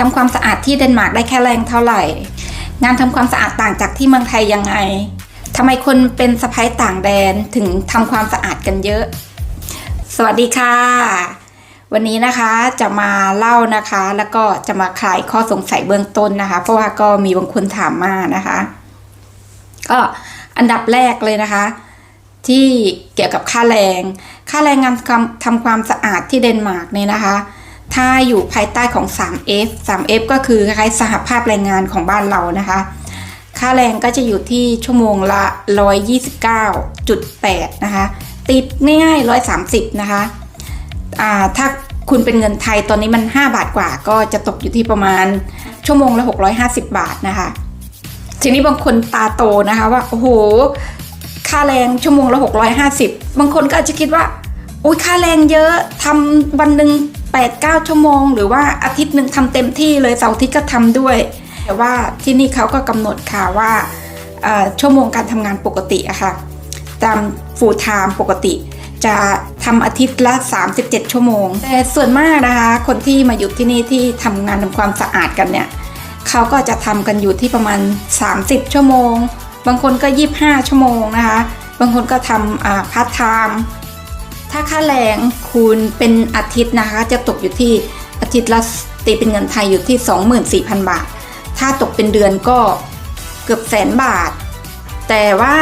ทำความสะอาดที่เดนมาร์กได้แค่แรงเท่าไหร่ งานทำความสะอาดต่างจากที่เมืองไทยยังไงทำไมคนเป็นสะพ้ายต่างแดนถึงทำความสะอาดกันเยอะ สวัสดีค่ะ วันนี้นะคะจะมาเล่านะคะ แล้วก็จะมาคลายข้อสงสัยเบื้องต้นนะคะ เพราะว่าก็มีบางคนถามมานะคะ ก็อันดับแรกเลยนะคะ ที่เกี่ยวกับค่าแรง ค่าแรงงานทำทำความสะอาดที่เดนมาร์กเนี่ยนะคะ ถ้าอยู่ภายใต้ของ 3F 3F ก็คือคล้ายสหภาพแรงงานของบ้านเรานะคะ ค่าแรงก็จะอยู่ที่ชั่วโมงละ 129.8 นะคะ ติดง่ายๆ 130 นะคะอ่าถ้าคุณเป็นเงินไทยตอนนี้มัน 5 บาทกว่า ก็จะตกอยู่ที่ประมาณชั่วโมงละ 650 บาทนะคะ ทีนี้บางคนตาโตนะคะว่า โอ้โห ค่าแรงชั่วโมงละ 650 บางคนก็อาจจะคิดว่า อุ้ยค่าแรงเยอะทำวันหนึ่ง 8 9 ชั่วโมง หรือว่าอาทิตย์หนึ่งทำเต็มที่เลยเสาร์อาทิตย์ก็ทำด้วย แต่ว่าที่นี่เขาก็กำหนดค่ะว่าชั่วโมงการทำงานปกติอะค่ะตาม full time ปกติ จะทำอาทิตย์ละ 37 ชั่วโมง แต่ส่วนมากนะคะ คนที่มาอยู่ที่นี่ที่ทำงานทำความสะอาดกันเนี่ยเขาก็จะทำกันอยู่ที่ประมาณ 30 ชั่วโมง บางคนก็ 25 ชั่วโมงนะคะ บางคนก็ทำพาร์ทไทม์ ถ้าค่าแรงคูณเป็นอาทิตย์นะคะ จะตกอยู่ที่อาทิตย์ละตีเป็นเงินไทยอยู่ที่ 24,000 บาท ถ้าตกเป็นเดือนก็เกือบแสนบาท แต่ว่า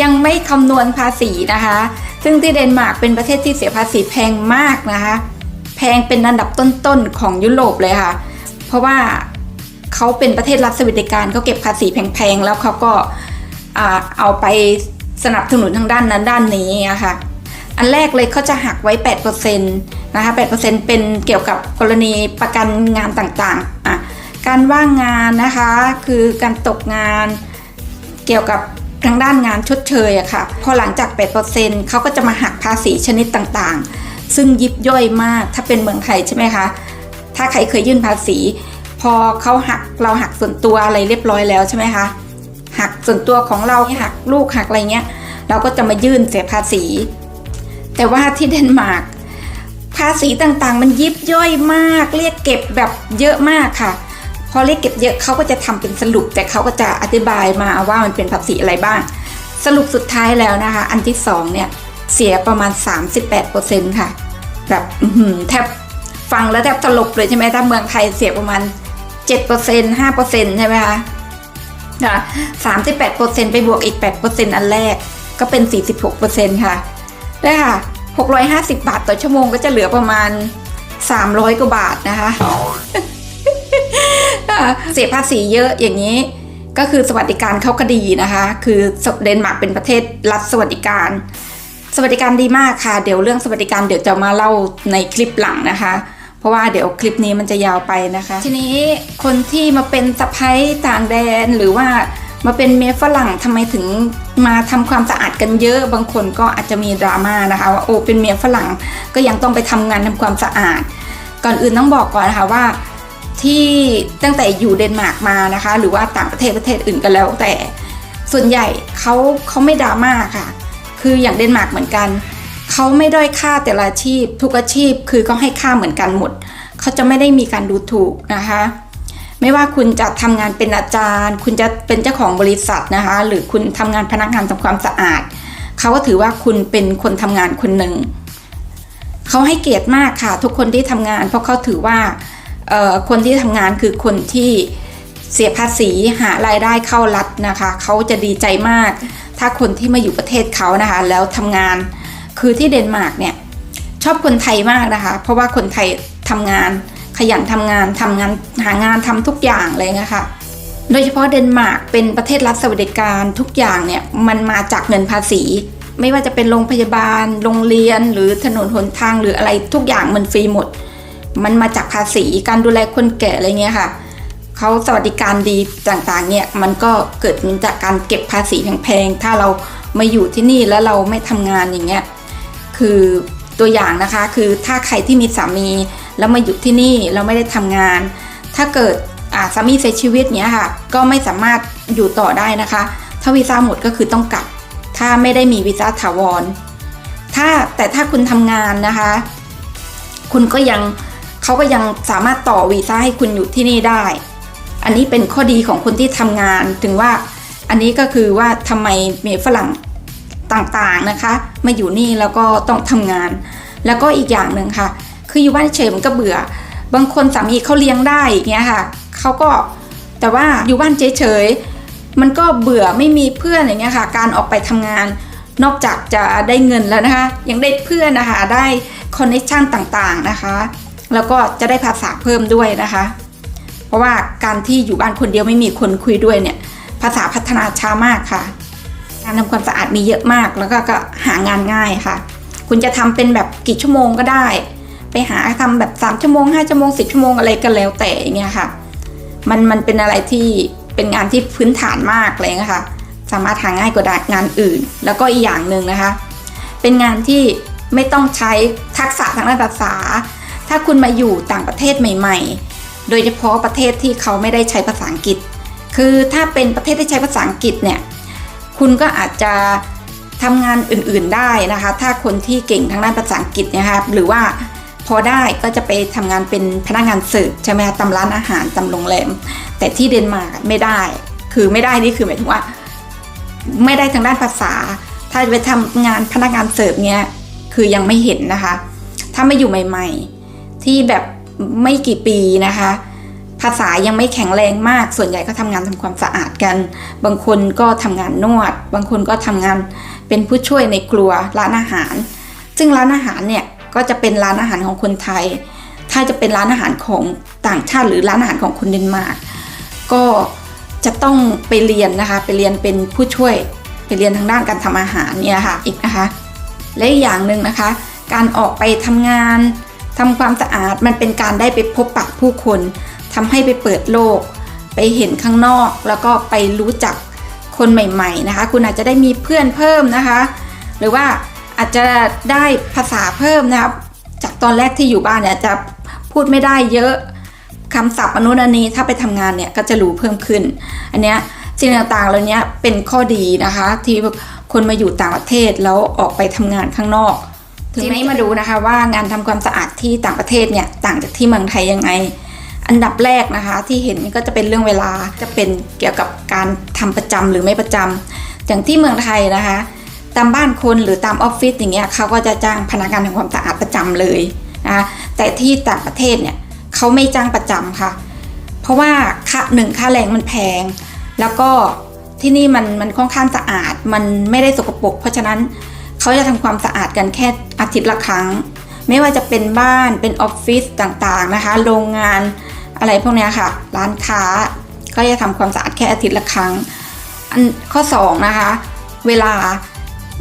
ยังไม่คำนวณภาษีนะคะ ซึ่งที่เดนมาร์กเป็นประเทศที่เสียภาษีแพงมากนะคะ แพงเป็นอันดับต้นๆของยุโรปเลยค่ะ เพราะว่าเขาเป็นประเทศรัฐสวัสดิการเขาเก็บภาษีแพงๆ แล้วเขาก็เอาไปสนับสนุนทางด้านนั้นด้านนี้อะค่ะ อันแรกเลยเขาจะหักไว้ 8%นะคะ 8%เป็นเกี่ยวกับกรณีประกันงานต่างๆอะการว่างงานนะคะ คือการตกงานเกี่ยวกับทางด้านงานชดเชยอะค่ะ พอหลังจาก 8%เขาก็จะมาหักภาษีชนิดต่างๆ ซึ่งยิบย่อยมาก ถ้าเป็นเมืองไทยใช่ไหมคะ ถ้าใครเคยยื่นภาษี พอเขาหักเราหักส่วนตัวอะไรเรียบร้อยแล้วใช่ไหมคะ หักส่วนตัวของเราหักลูกหักอะไรเงี้ย เราก็จะมายื่นเสียภาษี แต่ว่าที่เดนมาร์กภาษีต่างๆ มันยิบย่อยมาก เรียกเก็บแบบเยอะมากค่ะ พอเรียกเก็บเยอะเขาก็จะทำเป็นสรุป แต่เขาก็จะอธิบายมาว่ามันเป็นภาษีอะไรบ้าง สรุปสุดท้ายแล้วนะคะ อันที่สองเนี่ยเสียประมาณ 38%ค่ะ แบบแทบฟังแล้วแทบตลบเลยใช่ไหมถ้าเมืองไทยเสียประมาณ 7% 5%ใช่ไหมคะค่ะ38%ไปบวกอีก8%อันแรกก็เป็น46%ค่ะ ได้ค่ะ650 บาทต่อชั่วโมงก็จะเหลือประมาณ 300 กว่าบาทนะคะเสียภาษีเยอะอย่างนี้ ก็คือสวัสดิการเขาก็ดีนะคะ คือเดนมาร์กเป็นประเทศรัฐสวัสดิการ สวัสดิการดีมากค่ะ เดี๋ยวเรื่องสวัสดิการเดี๋ยวจะมาเล่าในคลิปหลังนะคะ เพราะว่าเดี๋ยวคลิปนี้มันจะยาวไปนะคะ ทีนี้คนที่มาเป็นสะพ้ยต่างแดนหรือว่า มาเป็นเมียฝรั่งทำไมถึงมาทำความสะอาดกันเยอะ บางคนก็อาจจะมีดราม่านะคะว่าโอ้เป็นเมียฝรั่งก็ยังต้องไปทำงานทำความสะอาด ก่อนอื่นต้องบอกก่อนนะคะว่าที่ตั้งแต่อยู่เดนมาร์กมานะคะ หรือว่าต่างประเทศประเทศอื่นก็แล้ว แต่ส่วนใหญ่เขาเขาไม่ดราม่าค่ะ คืออย่างเดนมาร์กเหมือนกันเขาไม่ด้อยค่าแต่ละอาชีพ ทุกอาชีพคือเขาให้ค่าเหมือนกันหมดเขาจะไม่ได้มีการดูถูกนะคะ ไม่ว่าคุณจะทำงานเป็นอาจารย์ คุณจะเป็นเจ้าของบริษัทนะคะ หรือคุณทำงานพนักงานทำความสะอาด เขาก็ถือว่าคุณเป็นคนทำงานคนหนึ่ง เขาให้เกียรติมากค่ะ ทุกคนที่ทำงาน เพราะเขาถือว่าคนที่ทำงานคือคนที่เสียภาษีหารายได้เข้ารัฐนะคะ เขาจะดีใจมาก ถ้าคนที่มาอยู่ประเทศเขานะคะ แล้วทำงานคือที่เดนมาร์กเนี่ยชอบคนไทยมากนะคะ เพราะว่าคนไทยทำงาน ขยันทำงานทำงานหางานทำทุกอย่างเลยนะคะโดยเฉพาะเดนมาร์กเป็นประเทศรัฐสวัสดิการทุกอย่างเนี่ยมันมาจากเงินภาษี ไม่ว่าจะเป็นโรงพยาบาล โรงเรียนหรือถนนหนทางหรืออะไรทุกอย่างมันฟรีหมด มันมาจากภาษีการดูแลคนแก่อะไรเงี้ยค่ะเขาสวัสดิการดีต่างๆเนี่ยมันก็เกิดมาจากการเก็บภาษีแพงๆถ้าเรามาอยู่ที่นี่แล้วเราไม่ทำงานอย่างเงี้ยคือตัวอย่างนะคะคือถ้าใครที่มีสามี แล้วมาอยู่ที่นี่แล้วไม่ได้ทำงาน ถ้าเกิดอาสามีเสียชีวิตเนี้ยค่ะ ก็ไม่สามารถอยู่ต่อได้นะคะ ถ้าวีซ่าหมดก็คือต้องกลับ ถ้าไม่ได้มีวีซ่าถาวร ถ้าแต่ถ้าคุณทำงานนะคะ คุณก็ยังเขาก็ยังสามารถต่อวีซ่าให้คุณอยู่ที่นี่ได้ อันนี้เป็นข้อดีของคนที่ทำงานถึงว่าอันนี้ก็คือว่าทำไมมีฝรั่งต่างๆนะคะ มาอยู่นี่แล้วก็ต้องทำงาน แล้วก็อีกอย่างหนึ่งค่ะ คืออยู่บ้านเฉยมันก็เบื่อ บางคนสามีเขาเลี้ยงได้อย่างเงี้ยค่ะเขาก็แต่ว่าอยู่บ้านเฉยๆมันก็เบื่อไม่มีเพื่อนอย่างเงี้ยค่ะ การออกไปทำงานนอกจากจะได้เงินแล้วนะคะ ยังได้เพื่อนนะคะได้คอนเนคชั่นต่างๆนะคะ แล้วก็จะได้ภาษาเพิ่มด้วยนะคะ เพราะว่าการที่อยู่บ้านคนเดียวไม่มีคนคุยด้วยเนี่ย ภาษาพัฒนาช้ามากค่ะงานทำความสะอาดมีเยอะมากแล้วก็ก็หางานง่ายค่ะ คุณจะทำเป็นแบบกี่ชั่วโมงก็ได้ ไปหาทำแบบ3ชั่วโมง5ชั่วโมง10ชั่วโมงอะไรก็แล้วแต่อย่างเงี้ยค่ะ มันมันเป็นอะไรที่เป็นงานที่พื้นฐานมากเลยนะคะสามารถหาง่ายกว่างานอื่น แล้วก็อีกอย่างหนึ่งนะคะ เป็นงานที่ไม่ต้องใช้ทักษะทางด้านภาษา ถ้าคุณมาอยู่ต่างประเทศใหม่ ๆ โดยเฉพาะประเทศที่เขาไม่ได้ใช้ภาษาอังกฤษ คือถ้าเป็นประเทศที่ใช้ภาษาอังกฤษเนี่ย คุณก็อาจจะทำงานอื่นๆได้นะคะ ถ้าคนที่เก่งทางด้านภาษาอังกฤษนะคะ หรือว่า พอได้ก็จะไปทำงานเป็นพนักงานเสิร์ฟใช่ไหมคะตำร้านอาหารตำโรงแรม แต่ที่เดนมาร์กไม่ได้ คือไม่ได้นี่คือหมายถึงว่า ไม่ได้ทางด้านภาษา ถ้าไปทำงานพนักงานเสิร์ฟเนี้ยคือยังไม่เห็นนะคะ ถ้าไม่อยู่ใหม่ ๆ ที่แบบไม่กี่ปีนะคะ ภาษายังไม่แข็งแรงมาก ส่วนใหญ่ก็ทำงานทำความสะอาดกัน บางคนก็ทำงานนวด บางคนก็ทำงานเป็นผู้ช่วยในครัวร้านอาหาร ซึ่งร้านอาหารเนี่ย ก็จะเป็นร้านอาหารของคนไทย ถ้าจะเป็นร้านอาหารของต่างชาติ หรือร้านอาหารของคนเดนมาร์กก็จะต้องไปเรียนนะคะไปเรียนเป็นผู้ช่วยไปเรียนทางด้านการทำอาหารเนี่ยค่ะอีกนะคะและอีกอย่างหนึ่งนะคะ การออกไปทำงานทำความสะอาดมันเป็นการได้ไปพบปะผู้คนทำให้ไปเปิดโลก ไปเห็นข้างนอก แล้วก็ไปรู้จักคนใหม่ ๆนะคะ คุณอาจจะได้มีเพื่อนเพิ่มนะคะ หรือว่า อาจจะได้ภาษาเพิ่มนะครับ จากตอนแรกที่อยู่บ้านเนี่ยจะพูดไม่ได้เยอะคำศัพท์อนุนันนี้ถ้าไปทำงานเนี่ยก็จะรู้เพิ่มขึ้น อันเนี้ยสิ่งต่างๆเหล่านี้เป็นข้อดีนะคะ ที่คนมาอยู่ต่างประเทศแล้วออกไปทำงานข้างนอกทีนี้มาดูนะคะว่างานทำความสะอาดที่ต่างประเทศเนี่ยต่างจากที่เมืองไทยยังไง อันดับแรกนะคะ ที่เห็นก็จะเป็นเรื่องเวลาจะเป็นเกี่ยวกับการทำประจำหรือไม่ประจำอย่างที่เมืองไทยนะคะ ตามบ้านคนหรือตามออฟฟิศอย่างเงี้ยเขาก็จะจ้างพนักงานทำความสะอาดประจำเลยนะแต่ที่ต่างประเทศเนี่ยเขาไม่จ้างประจำค่ะ เพราะว่าค่าหนึ่งค่าแรงมันแพง แล้วก็ที่นี่มันมันค่อนข้างสะอาดมันไม่ได้สกปรกเพราะฉะนั้นเขาจะทำความสะอาดกันแค่อาทิตย์ละครั้ง ไม่ว่าจะเป็นบ้านเป็นออฟฟิศต่างๆนะคะ โรงงานอะไรพวกเนี้ยค่ะ ร้านค้าก็จะทำความสะอาดแค่อาทิตย์ละครั้ง อันข้อสองนะคะ เวลา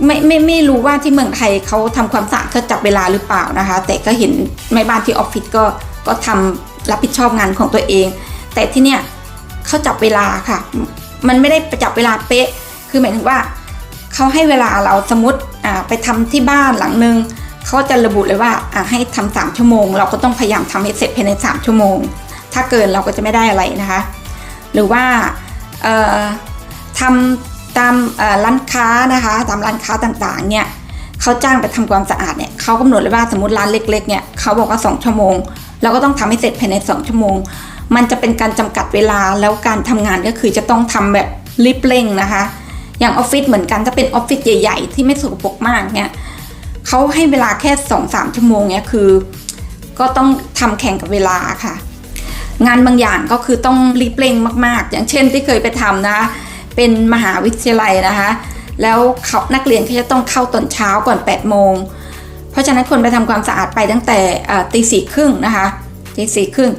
ไม่ไม่ไม่รู้ว่าที่เมืองไทยเขาทำความสะอาดเขาจับเวลาหรือเปล่านะคะ แต่ก็เห็นแม่บ้านที่ออฟฟิศก็ก็ทำรับผิดชอบงานของตัวเอง แต่ที่เนี่ยเขาจับเวลาค่ะ มันไม่ได้จับเวลาเป๊ะ คือหมายถึงว่าเขาให้เวลาเราสมมติอ่าไปทำที่บ้านหลังนึงเขาจะระบุเลยว่าอ่าให้ทำสามชั่วโมง เราก็ต้องพยายามทำให้เสร็จภายในสามชั่วโมง ถ้าเกินเราก็จะไม่ได้อะไรนะคะ หรือว่าเอ่อทำ ตามร้านค้านะคะ ตามร้านค้าต่างๆเนี่ยเขาจ้างไปทำความสะอาดเนี่ยเขากำหนดเลยว่าสมมติร้านเล็ก ๆเนี่ยเขาบอกว่า 2 ชั่วโมง เราก็ต้องทำให้เสร็จภายใน 2 ชั่วโมง มันจะเป็นการจำกัดเวลาแล้วการทำงานก็คือจะต้องทำแบบรีบเร่งนะคะ อย่างออฟฟิศเหมือนกันถ้าเป็นออฟฟิศใหญ่ ๆ ที่ไม่สกปรกมากเนี่ยเขาให้เวลาแค่ 2-3 ชั่วโมงเนี่ยคือ ก็ต้องทำแข่งกับเวลาค่ะ งานบางอย่างก็คือต้องรีบเร่งมาก ๆ อย่างเช่นที่เคยไปทำนะคะ เป็นมหาวิทยาลัยนะคะ แล้วเขานักเรียนเขาจะต้องเข้าตอนเช้าก่อน8ปดโมง เพราะฉะนั้นคนไปทำความสะอาดไปตั้งแต่ตีสี่ครึ่งนะคะตีสี่ครึ่ง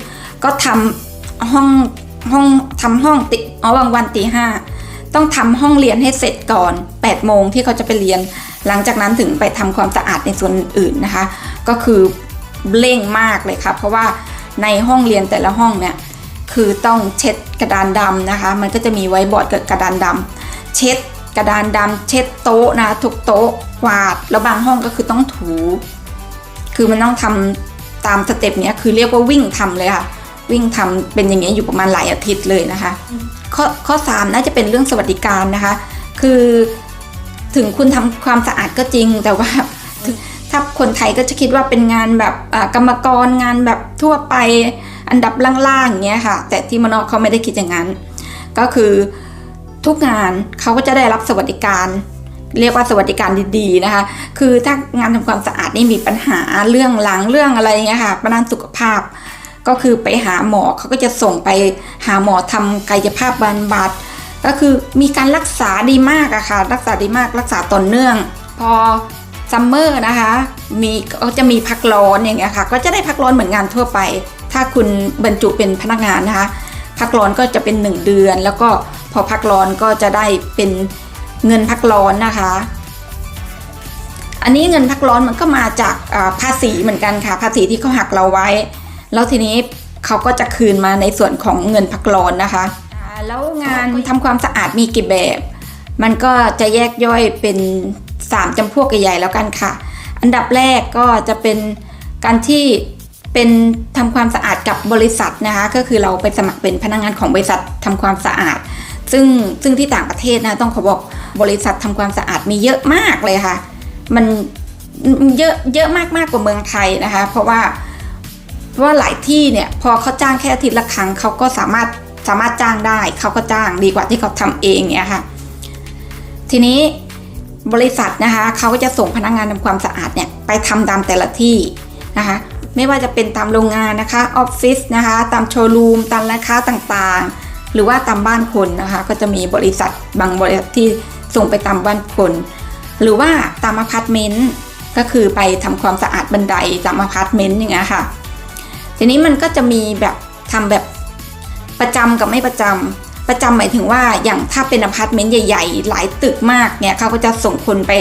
ก็ทำห้องห้องทำห้องติอ๋อบางวันตีห้าต้องทำห้องเรียนให้เสร็จก่อน8ปดโมงที่เขาจะไปเรียน หลังจากนั้นถึงไปทำความสะอาดในส่วนอื่นนะคะ ก็คือเร่งมากเลยค่ะเพราะว่าในห้องเรียนแต่ละห้องเนี่ย คือต้องเช็ดกระดานดำนะคะ มันก็จะมีไว้บอร์ดกับกระดานดำเช็ดกระดานดำเช็ดโต๊ะนะทุกโต๊ะกวาดแล้วบางห้องก็คือต้องถู คือมันต้องทำตามสเต็ปเนี้ยคือเรียกว่าวิ่งทำเลยค่ะ วิ่งทำเป็นอย่างเงี้ยอยู่ประมาณหลายอาทิตย์เลยนะคะ ข้อข้อสามน่าจะเป็นเรื่องสวัสดิการนะคะ คือถึงคุณทำความสะอาดก็จริงแต่ว่า ถ้าคนไทยก็จะคิดว่าเป็นงานแบบกรรมกรงานแบบทั่วไปอันดับล่างๆอย่างเงี้ยค่ะ แต่ที่มอนอกเขาไม่ได้คิดอย่างนั้น ก็คือทุกงานเขาก็จะได้รับสวัสดิการ เรียกว่าสวัสดิการดีๆนะคะ คือถ้างานทำความสะอาดนี่มีปัญหาเรื่องหลังเรื่องอะไรเงี้ยค่ะปัญหาสุขภาพ ก็คือไปหาหมอเขาก็จะส่งไปหาหมอทำกายภาพบำบัดก็คือมีการรักษาดีมากอะค่ะรักษาดีมากรักษาต่อเนื่อง พอ ซัมเมอร์นะคะมีก็จะมีพักร้อนอย่างเงี้ยค่ะ ก็จะได้พักร้อนเหมือนงานทั่วไป ถ้าคุณบรรจุเป็นพนักงานนะคะ พักร้อนก็จะเป็น 1 เดือน แล้วก็พอพักร้อนก็จะได้เป็นเงินพักร้อนนะคะ อันนี้เงินพักร้อนมันก็มาจากอ่าภาษีเหมือนกันค่ะ ภาษีที่เขาหักเราไว้ แล้วทีนี้เขาก็จะคืนมาในส่วนของเงินพักร้อนนะคะอ่าแล้วงานทำความสะอาดมีกี่แบบ มันก็จะแยกย่อยเป็น 3จำพวกใหญ่ๆแล้วกันค่ะ อันดับแรกก็จะเป็นการที่เป็นทำความสะอาดกับบริษัทนะคะ ก็คือเราไปสมัครเป็นพนักงานของบริษัททำความสะอาด ซึ่งซึ่งที่ต่างประเทศนะต้องขอบอกบริษัททำความสะอาดมีเยอะมากเลยค่ะ มันเยอะเยอะมากมากกว่าเมืองไทยนะคะ เพราะว่าเพราะว่าหลายที่เนี่ยพอเขาจ้างแค่อาทิตย์ละครั้งเขาก็สามารถสามารถจ้างได้เขาก็จ้างดีกว่าที่เขาทำเองเนี่ยค่ะ ทีนี้ บริษัทนะคะเขาก็จะส่งพนักงานทำความสะอาดเนี่ยไปทำตามแต่ละที่นะคะไม่ว่าจะเป็นตามโรงงานนะคะออฟฟิศนะคะตามโชว์รูมตามร้านค้าต่างๆ หรือว่าตามบ้านคนนะคะก็จะมีบริษัทบางบริษัทที่ส่งไปตามบ้านคน หรือว่าตามอพาร์ตเมนต์ก็คือไปทำความสะอาดบันไดตามอพาร์ตเมนต์อย่างเงี้ยค่ะทีนี้มันก็จะมีแบบทำแบบประจำกับไม่ประจำ ประจำหมายถึงว่าอย่างถ้าเป็นอพาร์ตเมนต์ใหญ่ๆ หลายตึกมากเนี่ยเขาก็จะส่งคนไป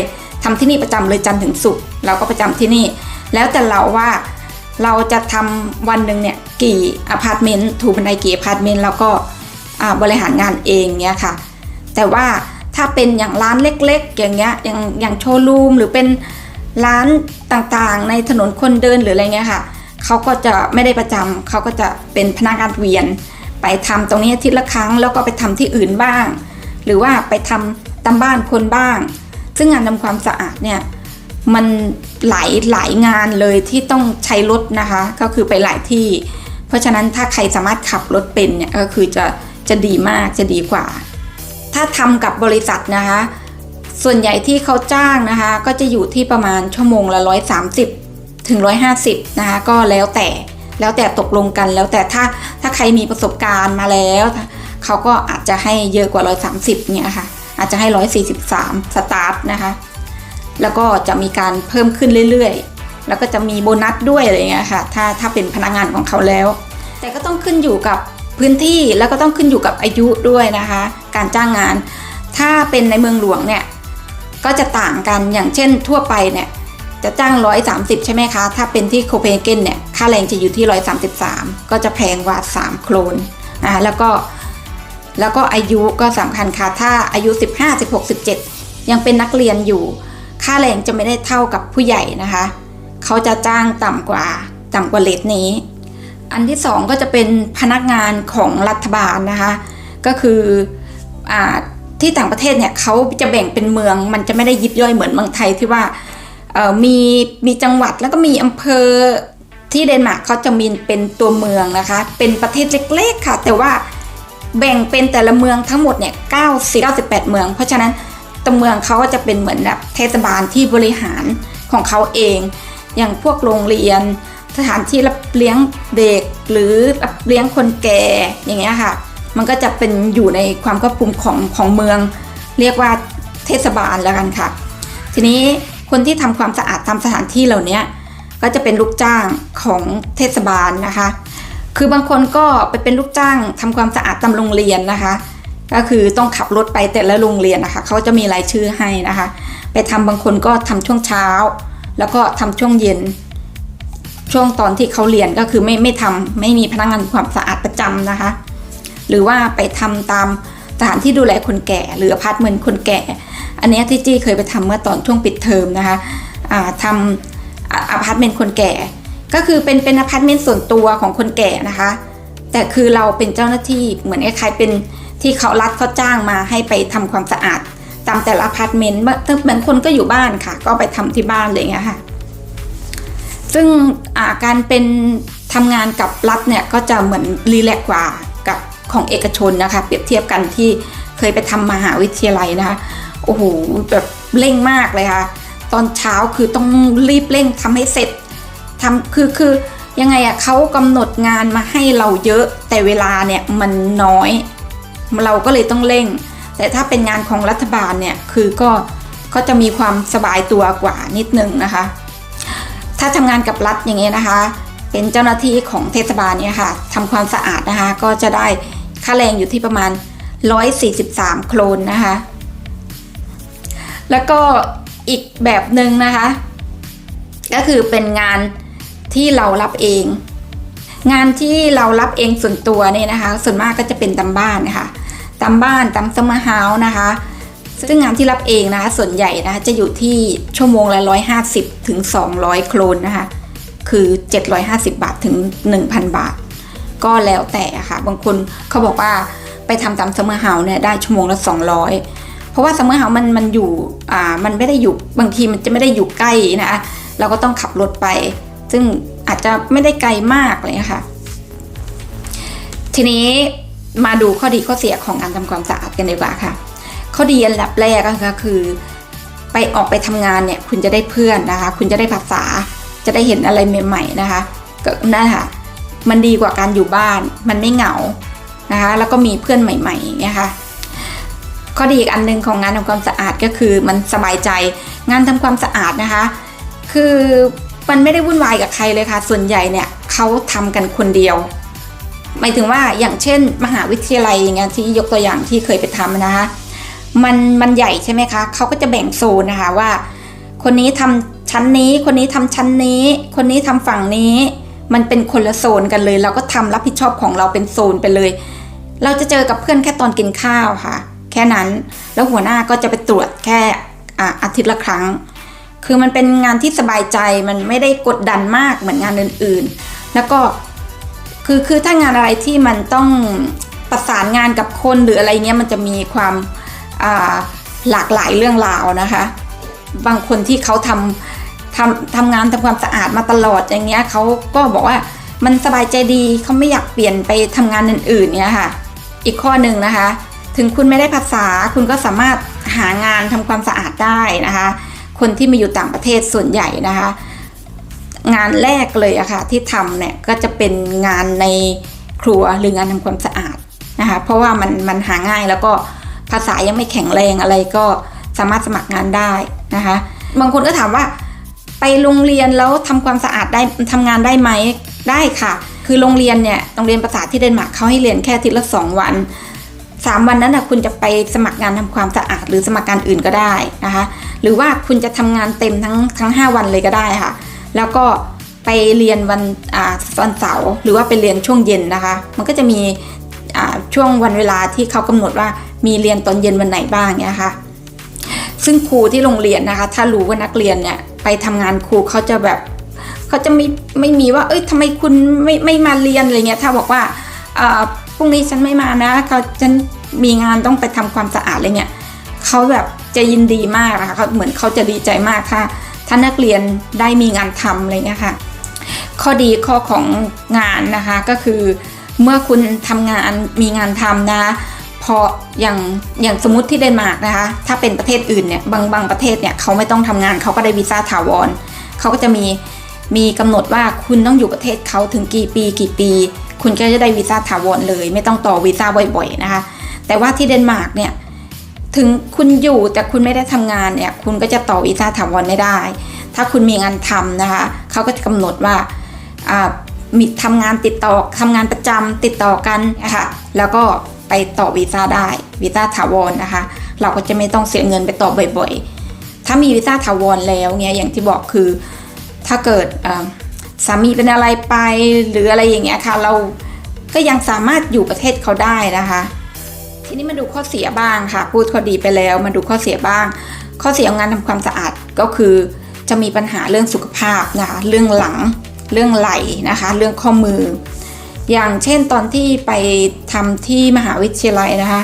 ทำที่นี่ประจำเลยจันทร์ถึงศุกร์เราก็ประจำที่นี่ แล้วแต่เราว่าเราจะทำวันหนึ่งเนี่ยกี่อพาร์ตเมนต์ถูบันไดกี่อพาร์ตเมนต์แล้วก็บริหารงานเองเนี่ยค่ะ แต่ว่าถ้าเป็นอย่างร้านเล็กๆ อย่างเงี้ยอย่างอย่างโชว์รูมหรือเป็นร้านต่างๆ ในถนนคนเดินหรืออะไรเงี้ยค่ะเขาก็จะไม่ได้ประจำเขาก็จะเป็นพนักงานเวียน ไปทำตรงนี้อาทิตย์ละครั้งแล้วก็ไปทำที่อื่นบ้าง หรือว่าไปทำตามบ้านคนบ้าง ซึ่งงานทำความสะอาดเนี่ยมันหลายหลายงานเลยที่ต้องใช้รถนะคะ ก็คือไปหลายที่ เพราะฉะนั้นถ้าใครสามารถขับรถเป็นเนี่ยก็คือจะจะดีมากจะดีกว่า ถ้าทำกับบริษัทนะคะ ส่วนใหญ่ที่เขาจ้างนะคะ ก็จะอยู่ที่ประมาณชั่วโมงละ130 ถึง 150 นะคะ ก็แล้วแต่ แล้วแต่ตกลงกันแล้วแต่ถ้าถ้าใครมีประสบการณ์มาแล้วเขาก็อาจจะให้เยอะกว่า 130เนี่ยค่ะ อาจจะให้ 143 สตาร์ทนะคะ แล้วก็จะมีการเพิ่มขึ้นเรื่อยๆ แล้วก็จะมีโบนัสด้วยอะไรเงี้ยค่ะ ถ้าถ้าเป็นพนักงานของเขาแล้ว แต่ก็ต้องขึ้นอยู่กับพื้นที่แล้วก็ต้องขึ้นอยู่กับอายุด้วยนะคะ การจ้างงาน ถ้าเป็นในเมืองหลวงเนี่ยก็จะต่างกันอย่างเช่นทั่วไปเนี่ย จะจ้าง 130 ใช่ไหมคะ ถ้าเป็นที่โคเปนเฮเกนเนี่ย ค่าแรงจะอยู่ที่ 133 ก็จะแพงกว่า 3 โครนอ่าแล้วก็แล้วก็อายุก็สำคัญค่ะ ถ้าอายุ 15 16 17 ยังเป็นนักเรียนอยู่ ค่าแรงจะไม่ได้เท่ากับผู้ใหญ่นะคะ เขาจะจ้างต่ำกว่าต่ำกว่าเลทนี้ อันที่สองก็จะเป็นพนักงานของรัฐบาลนะคะ ก็คืออ่าที่ต่างประเทศเนี่ยเขาจะแบ่งเป็นเมือง มันจะไม่ได้ยิบย่อยเหมือนเมืองไทยที่ว่า มีมีจังหวัดแล้วก็มีอำเภอที่เดนมาร์กเขาจะมีเป็นตัวเมืองนะคะ เป็นประเทศเล็กๆค่ะ แต่ว่าแบ่งเป็นแต่ละเมืองทั้งหมดเนี่ย90 98 เมือง เพราะฉะนั้นตัวเมืองเขาก็จะเป็นเหมือนแบบเทศบาลที่บริหารของเขาเอง อย่างพวกโรงเรียน สถานที่รับเลี้ยงเด็กหรือรับเลี้ยงคนแก่อย่างเงี้ยค่ะ มันก็จะเป็นอยู่ในความควบคุมของของเมือง เรียกว่าเทศบาลแล้วกันค่ะ ทีนี้ คนที่ทำความสะอาดตามสถานที่เหล่านี้ก็จะเป็นลูกจ้างของเทศบาลนะคะ คือบางคนก็ไปเป็นลูกจ้างทำความสะอาดตามโรงเรียนนะคะ ก็คือต้องขับรถไปแต่ละโรงเรียนนะคะเขาจะมีรายชื่อให้นะคะ ไปทำบางคนก็ทำช่วงเช้า แล้วก็ทำช่วงเย็น ช่วงตอนที่เขาเรียนก็คือไม่ไม่ทำไม่มีพนักงานความสะอาดประจำนะคะ หรือว่าไปทำตามสถานที่ดูแลคนแก่ หรืออพาร์ตเมนต์คนแก่ อันนี้ที่จี้เคยไปทำเมื่อตอนช่วงปิดเทอมนะคะทำอพาร์ตเมนต์คนแก่ ก็คือเป็นเป็นอพาร์ตเมนต์ส่วนตัวของคนแก่นะคะ แต่คือเราเป็นเจ้าหน้าที่เหมือนคล้ายๆเป็นที่เขารัฐเขาจ้างมาให้ไปทำความสะอาด ตามแต่ละอพาร์ตเมนต์เหมือเหมือนคนก็อยู่บ้านค่ะ ก็ไปทำที่บ้านเลยางเงี้ยค่ะ ซึ่งาการเป็นทำงานกับรัฐเนี่ยก็จะเหมือนรีแลกกว่ากับของเอกชนนะคะ เปรียบเทียบกันที่เคยไปทำมหาวิทยาลัยนะคะ โอ้โหแบบเร่งมากเลยค่ะ ตอนเช้าคือต้องรีบเร่งทำให้เสร็จทำคือคือยังไงอะเขากำหนดงานมาให้เราเยอะ แต่เวลาเนี่ยมันน้อย เราก็เลยต้องเร่ง แต่ถ้าเป็นงานของรัฐบาลเนี่ยคือก็ก็จะมีความสบายตัวกว่านิดนึงนะคะ ถ้าทำงานกับรัฐอย่างเงี้ยนะคะ เป็นเจ้าหน้าที่ของเทศบาลเนี่ยค่ะทำความสะอาดนะคะ ก็จะได้ค่าแรงอยู่ที่ประมาณ 143 โครนนะคะ แล้วก็อีกแบบหนึ่งนะคะ ก็คือเป็นงานที่เรารับเอง งานที่เรารับเองส่วนตัวเนี่ยนะคะ ส่วนมากก็จะเป็นตามบ้านนะคะตามบ้านตามสมาร์เฮาส์นะคะซึ่งงานที่รับเองนะคะส่วนใหญ่นะคะจะอยู่ที่ชั่วโมงละ 150 ถึง 200 โครนนะคะ คือ 750 บาทถึง 1,000 บาท ก็แล้วแต่ะค่ะ บางคนเขาบอกว่าไปทำตามซัมเมอร์เฮาส์เนี่ยได้ชั่วโมงละ 200 เพราะว่าซัมเมอร์เฮาส์มันมันอยู่อ่ามันไม่ได้อยู่บางทีมันจะไม่ได้อยู่ใกล้นะคะเราก็ต้องขับรถไป ซึ่งอาจจะไม่ได้ไกลมากเลยค่ะ ทีนี้มาดูข้อดีข้อเสียของการทำความสะอาดกันดีกว่าค่ะ ข้อดีอันดับแรกก็คือ ไปออกไปทำงานเนี่ยคุณจะได้เพื่อนนะคะ คุณจะได้ภาษาจะได้เห็นอะไรใหม่ๆนะคะก็นั่นค่ะมันดีกว่าการอยู่บ้าน มันไม่เหงานะคะ แล้วก็มีเพื่อนใหม่ๆเงี้ยค่ะ ข้อดีอีกอันหนึงของงานทำความสะอาดก็คือมันสบายใจ งานทำความสะอาดนะคะ คือมันไม่ได้วุ่นวายกับใครเลยค่ะ ส่วนใหญ่เนี่ยเขาทำกันคนเดียว หมายถึงว่าอย่างเช่น มหาวิทยาลัยอย่างเงี้ยที่ยกตัวอย่างที่เคยไปทำนะคะ มันมันใหญ่ใช่ไหมคะเขาก็จะแบ่งโซนนะคะว่า คนนี้ทำชั้นนี้ คนนี้ทำชั้นนี้ คนนี้ทำฝั่งนี้ มันเป็นคนละโซนกันเลย เราก็ทำรับผิดชอบของเราเป็นโซนไปเลย เราจะเจอกับเพื่อนแค่ตอนกินข้าวค่ะ แค่นั้น แล้วหัวหน้าก็จะไปตรวจแค่อาทิตย์ละครั้ง คือมันเป็นงานที่สบายใจมันไม่ได้กดดันมากเหมือนงานอื่นๆ แล้วก็คือคือถ้างานอะไรที่มันต้องประสานงานกับคนหรืออะไรเงี้ยมันจะมีความาหลากหลายเรื่องราวนะคะ บางคนที่เขาทำทำทำงานทำความสะอาดมาตลอดอย่างเงี้ยเขาก็บอกว่ามันสบายใจดีเขาไม่อยากเปลี่ยนไปทำงานอื่นๆเนี่ยค่ะ อีกข้อหนึ่งนะคะ ถึงคุณไม่ได้ภาษาคุณก็สามารถหางานทำความสะอาดได้นะคะ คนที่มาอยู่ต่างประเทศส่วนใหญ่นะคะ งานแรกเลยอะค่ะที่ทำเนี่ยก็จะเป็นงานในครัวหรืองานทำความสะอาดนะคะเพราะว่ามันมันหาง่ายแล้วก็ภาษายังไม่แข็งแรงอะไรก็สามารถสมัครงานได้นะคะ บางคนก็ถามว่าไปโรงเรียนแล้วทำความสะอาดได้ทำงานได้ไหมได้ค่ะ คือโรงเรียนเนี่ยโรงเรียนภาษาที่เดนมาร์กเขาให้เรียนแค่ทิตย์ละสองวัน สามวันนั้นนะคุณจะไปสมัครงานทำความสะอาด หรือสมัครงานอื่นก็ได้นะคะ หรือว่าคุณจะทำงานเต็มทั้งทั้ง 5 วันเลยก็ได้ค่ะ แล้วก็ไปเรียนวันอ่าวันเสาร์หรือว่าไปเรียนช่วงเย็นนะคะ มันก็จะมีอ่าช่วงวันเวลาที่เขากำหนดว่ามีเรียนตอนเย็นวันไหนบ้างเนี่ยค่ะ ซึ่งครูที่โรงเรียนนะคะ ถ้ารู้ว่านักเรียนเนี่ยไปทำงานครูเขาจะแบบเขาจะไม่ไม่มีว่า เอ้ยทำไมคุณไม่ไม่มาเรียนอะไรเงี้ยถ้าบอกว่าอ่า รุ่งนี้ฉันไม่มานะเขาฉันมีงานต้องไปทำความสะอาดอะไรเงี้ยเขาแบบจะยินดีมากอะค่ะเขาเหมือนเขาจะดีใจมากถ้าถ้านักเรียนได้มีงานทำอะไรเงี้ยค่ะข้อดีข้อของงานนะคะก็คือเมื่อคุณทำงานมีงานทำนะคะพออย่างอย่างสมมติที่เดนมาร์กนะคะถ้าเป็นประเทศอื่นเนี่ยบางบางประเทศเนี่ยเขาไม่ต้องทำงานเขาก็ได้วีซ่าถาวรเขาก็จะมีมีกำหนดว่าคุณต้องอยู่ประเทศเขาถึงกี่ปีกี่ปี คุณก็จะได้วีซ่าถาวรเลย ไม่ต้องต่อวีซ่าบ่อยๆนะคะ แต่ว่าที่เดนมาร์กเนี่ยถึงคุณอยู่แต่คุณไม่ได้ทำงานเนี่ย คุณก็จะต่อวีซ่าถาวรไม่ได้ ถ้าคุณมีงานทำนะคะเขาก็จะกำหนดว่าอ่ามีทำงานติดต่อทำงานประจำติดต่อกันนะคะแล้วก็ไปต่อวีซ่าได้วีซ่าถาวรนะคะ เราก็จะไม่ต้องเสียเงินไปต่อบ่อยๆ ถ้ามีวีซ่าถาวรแล้วเนี่ยอย่างที่บอกคือถ้าเกิดอ สามีเป็นอะไรไปหรืออะไรอย่างเงี้ยค่ะ เราก็ยังสามารถอยู่ประเทศเขาได้นะคะ ทีนี้มาดูข้อเสียบ้างค่ะ พูดข้อดีไปแล้ว มาดูข้อเสียบ้าง ข้อเสียของงานทำความสะอาดก็คือจะมีปัญหาเรื่องสุขภาพนะคะ เรื่องหลัง เรื่องไหล่นะคะ เรื่องข้อมือ อย่างเช่นตอนที่ไปทำที่มหาวิทยาลัยนะคะ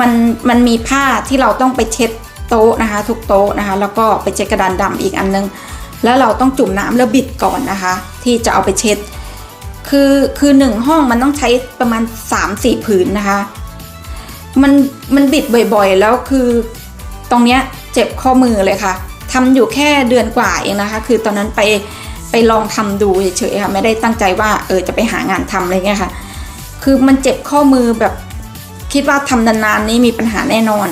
มันมันมีผ้าที่เราต้องไปเช็ดโต๊ะนะคะ ทุกโต๊ะนะคะ แล้วก็ไปเช็ดกระดานดำอีกอันนึง แล้วเราต้องจุ่มน้ำแล้วบิดก่อนนะคะ ที่จะเอาไปเช็ด คือคือหนึ่งห้องมันต้องใช้ประมาณ 3 4 ผืนนะคะ มันมันบิดบ่อยๆ แล้วคือตรงเนี้ยเจ็บข้อมือเลยค่ะทำอยู่แค่เดือนกว่าเองนะคะ คือตอนนั้นไปไปลองทำดูเฉยๆค่ะไม่ได้ตั้งใจว่าเออจะไปหางานทำอะไรเงี้ยค่ะ คือมันเจ็บข้อมือแบบคิดว่าทำนานๆนี้มีปัญหาแน่นอน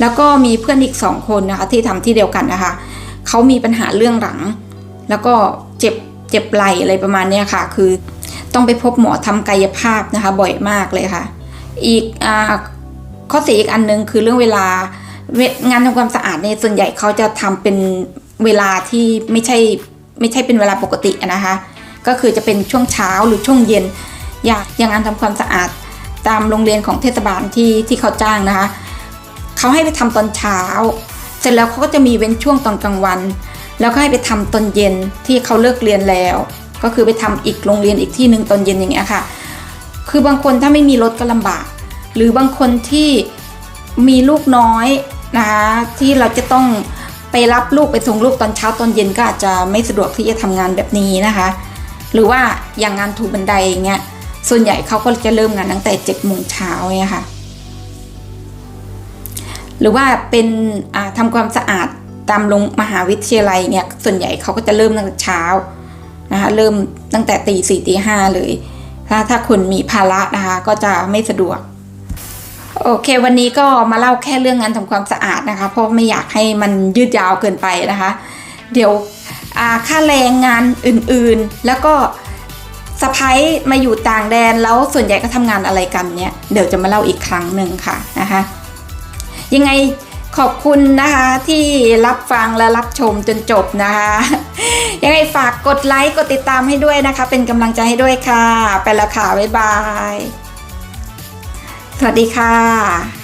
แล้วก็มีเพื่อนอีกสองคนนะคะที่ทำที่เดียวกันนะคะ เขามีปัญหาเรื่องหลัง แล้วก็เจ็บเจ็บไหลอะไรประมาณนี้ค่ะ คือต้องไปพบหมอทำกายภาพนะคะบ่อยมากเลยค่ะ อีกอข้อเสียอีกอันหนึงคือเรื่องเวลาเวงานทำความสะอาดเนี่ยส่วนใหญ่เขาจะทำเป็นเวลาที่ไม่ใช่ไม่ใช่เป็นเวลาปกตินะคะ ก็คือจะเป็นช่วงเช้าหรือช่วงเย็น อย่างอย่างงานทำความสะอาดตามโรงเรียนของเทศบาลที่ที่เขาจ้างนะคะ เขาให้ไปทำตอนเช้า เสร็จแล้วเขาก็จะมีเว้นช่วงตอนกลางวัน แล้วก็ให้ไปทำตอนเย็นที่เขาเลิกเรียนแล้ว ก็คือไปทำอีกโรงเรียนอีกที่หนึ่งตอนเย็นอย่างเงี้ยค่ะ คือบางคนถ้าไม่มีรถก็ลำบาก หรือบางคนที่มีลูกน้อยนะคะที่เราจะต้องไปรับลูกไปส่งลูกตอนเช้าตอนเย็นก็อาจจะไม่สะดวกที่จะทำงานแบบนี้นะคะ หรือว่าอย่างงานถูบันไดอย่างเงี้ยส่วนใหญ่เขาก็จะเริ่มงานตั้งแต่เจ็ดโมงเช้าเนี่ยค่ะ หรือว่าเป็นอ่าทำความสะอาดตามโรงมหาวิทยาลัยเนี่ยส่วนใหญ่เขาก็จะเริ่มตั้งแต่เช้านะคะเริ่มตั้งแต่ตีสี่ตีห้าเลย ถ้าถ้าคุณมีภาระนะคะก็จะไม่สะดวก โอเค วันนี้ก็มาเล่าแค่เรื่องงานทำความสะอาดนะคะ เพราะไม่อยากให้มันยืดยาวเกินไปนะคะ เดี๋ยวค่าแรงงานอื่นๆ แล้วก็สะพ้ายมาอยู่ต่างแดนแล้วส่วนใหญ่ก็ทำงานอะไรกันเนี่ยเดี๋ยวจะมาเล่าอีกครั้งหนึ่งค่ะนะคะ ยังไงขอบคุณนะคะที่รับฟังและรับชมจนจบนะคะยังไงฝากกดไลค์กดติดตามให้ด้วยนะคะ เป็นกำลังใจให้ด้วยค่ะ ไปแล้วค่ะ บ๊ายบาย สวัสดีค่ะ